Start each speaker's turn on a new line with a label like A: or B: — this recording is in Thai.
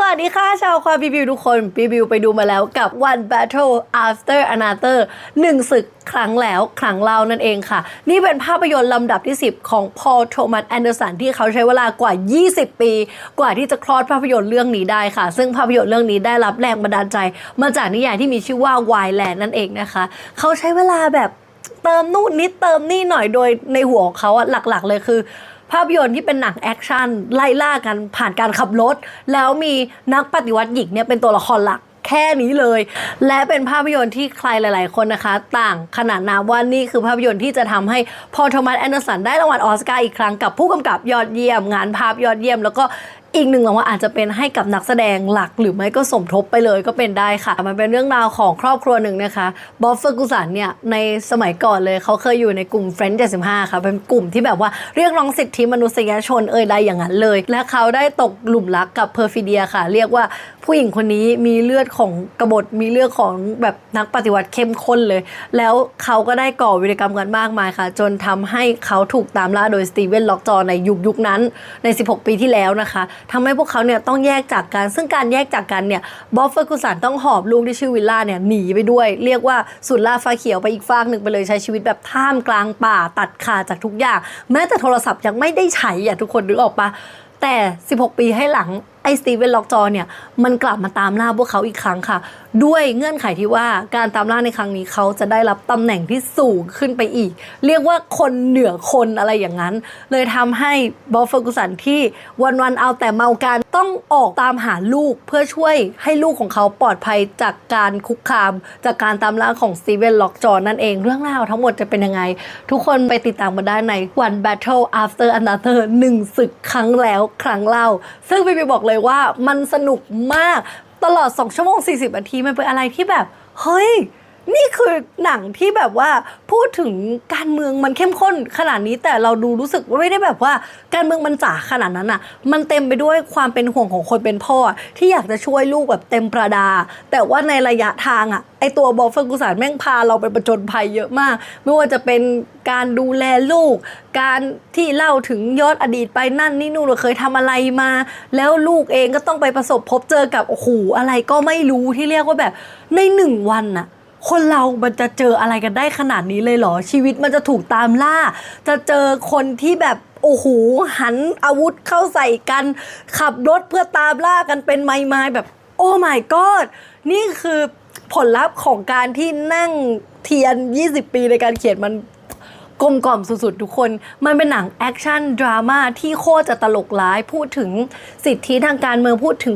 A: สวัสดีค่ะ ชาวความรีวิวทุกคนรีวิวไปดูมาแล้วกับ One Battle After Another หนึ่งศึกครั้งแล้วครั้งเล่านั่นเองค่ะ นี่เป็นภาพยนตร์ลำดับที่ 10 ของพอลโทมัสแอนเดอร์สันที่เขาใช้เวลากว่า 20 ปี กว่าที่จะคลอดภาพยนตร์เรื่องนี้ได้ค่ะ ซึ่งภาพยนตร์เรื่องนี้ได้รับแรงบันดาลใจ มาจากนิยายที่มีชื่อว่า Wildland นั่นเองนะคะ เขาใช้เวลาแบบเติมนู่นนิดเติมนี่หน่อยโดยในหัวของเขาอะหลักๆ เลยคือ ภาพยนตร์ที่เป็นหนังแอคชั่นไล่ล่ากันผ่านการขับรถ แล้วมีนักปฏิวัติหญิงเนี่ยเป็นตัวละครหลักแค่นี้เลย และเป็นภาพยนตร์ที่ใครหลาย ๆ คนนะคะ ต่างขนาดนามว่านี่คือภาพยนตร์ที่จะทำให้พอโทมัสแอนเดอร์สันได้รางวัลออสการ์อีกครั้งกับผู้กำกับยอดเยี่ยม งานภาพยอดเยี่ยม แล้วก็ อีกหนึ่งรางวัลอาจจะเป็นให้กับนักแสดงหลักหรือไม่ก็สมทบไปเลยก็เป็นได้ค่ะ มันเป็นเรื่องราวของครอบครัวหนึ่งนะคะบ๊อบเฟอร์กูสันเนี่ยในสมัยก่อนเลยเขาเคยอยู่ในกลุ่มเฟรนด์75ค่ะเป็นกลุ่มที่แบบว่าเรียกร้องสิทธิมนุษยชนเอ่ยใดอย่างนั้นเลย และเขาได้ตกหลุมรักกับเพอร์ฟิเดียค่ะ เรียกว่าผู้หญิงคนนี้มีเลือดของกบฏมีเลือดของแบบนักปฏิวัติเข้มข้นเลย แล้วเขาก็ได้ก่อวิรกรรมกันมากมายค่ะ จนทำให้เขาถูกตามล่าโดยสตีเวนล็อกจอในยุคยุคนั้นใน 16 ปีที่แล้วนะคะทำให้พวกเขาเนี่ยต้องแยกจากกัน ซึ่งการแยกจากกันเนี่ยบอฟเฟอร์กุสันต้องหอบลูกที่ชื่อวิลล่าเนี่ยหนีไปด้วย เรียกว่าสุดล่าฟ้าเขียวไปอีกฟากหนึ่งไปเลยใช้ชีวิตแบบท่ามกลางป่าตัดขาดจากทุกอย่าง แม้แต่โทรศัพท์ยังไม่ได้ใช้อะทุกคนนึกออกปะแต่ 16 ปีให้หลัง ไอ้สตีเวนล็อกจอเนี่ยมันกลับมาตามล่าพวกเขาอีกครั้งค่ะ ด้วยเงื่อนไขที่ว่าการตามล่าในครั้งนี้เขาจะได้รับตำแหน่งที่สูงขึ้นไปอีก เรียกว่าคนเหนือคนอะไรอย่างนั้น เลยทำให้บอฟเฟอร์กุสันที่วันๆเอาแต่เมากัน ต้องออกตามหาลูกเพื่อช่วยให้ลูกของเขาปลอดภัยจากการคุกคาม จากการตามล่าของสตีเวนล็อกจอนั่นเองเรื่องราวทั้งหมดจะเป็นยังไง ทุกคนไปติดตามกันได้ใน One Battle After Another หนึ่งศึกครั้งแล้วครั้งเล่า ซึ่งพี่บีบอกเลยว่ามันสนุกมากตลอด 2 ชั่วโมง 40นาทีมันเป็นอะไรที่แบบ เฮ้ย นี่คือหนังที่แบบว่าพูดถึงการเมืองมันเข้มข้นขนาดนี้แต่เราดูรู้สึกว่าไม่ได้แบบว่าการเมืองมันจ๋าขนาดนั้นอะ มันเต็มไปด้วยความเป็นห่วงของคนเป็นพ่อ ที่อยากจะช่วยลูกแบบเต็มประดา แต่ว่าในระยะทางอะไอตัวบอลเฟอร์กูสันแม่งพาเราไปประจนภัยเยอะมาก ไม่ว่าจะเป็นการดูแลลูก การที่เล่าถึงยอดอดีตไปนั่นนี่นู่นเราเคยทำอะไรมา แล้วลูกเองก็ต้องไปประสบพบเจอกับโอ้โหอะไรก็ไม่รู้ที่เรียกว่าแบบในหนึ่งวันน่ะ คนเรามันจะเจออะไรกันได้ขนาดนี้เลยเหรอ ชีวิตมันจะถูกตามล่า จะเจอคนที่แบบโอ้โหหันอาวุธเข้าใส่กัน ขับรถเพื่อตามล่ากันเป็นไม้ไม้แบบโอ้ my god นี่คือผลลัพธ์ของการที่นั่งเทียน 20 ปีในการเขียนมันกลมกล่อมสุดๆ ทุกคน มันเป็นหนังแอคชั่น ดราม่าที่โคตรจะตลกร้าย พูดถึงสิทธิทางการเมือง พูดถึง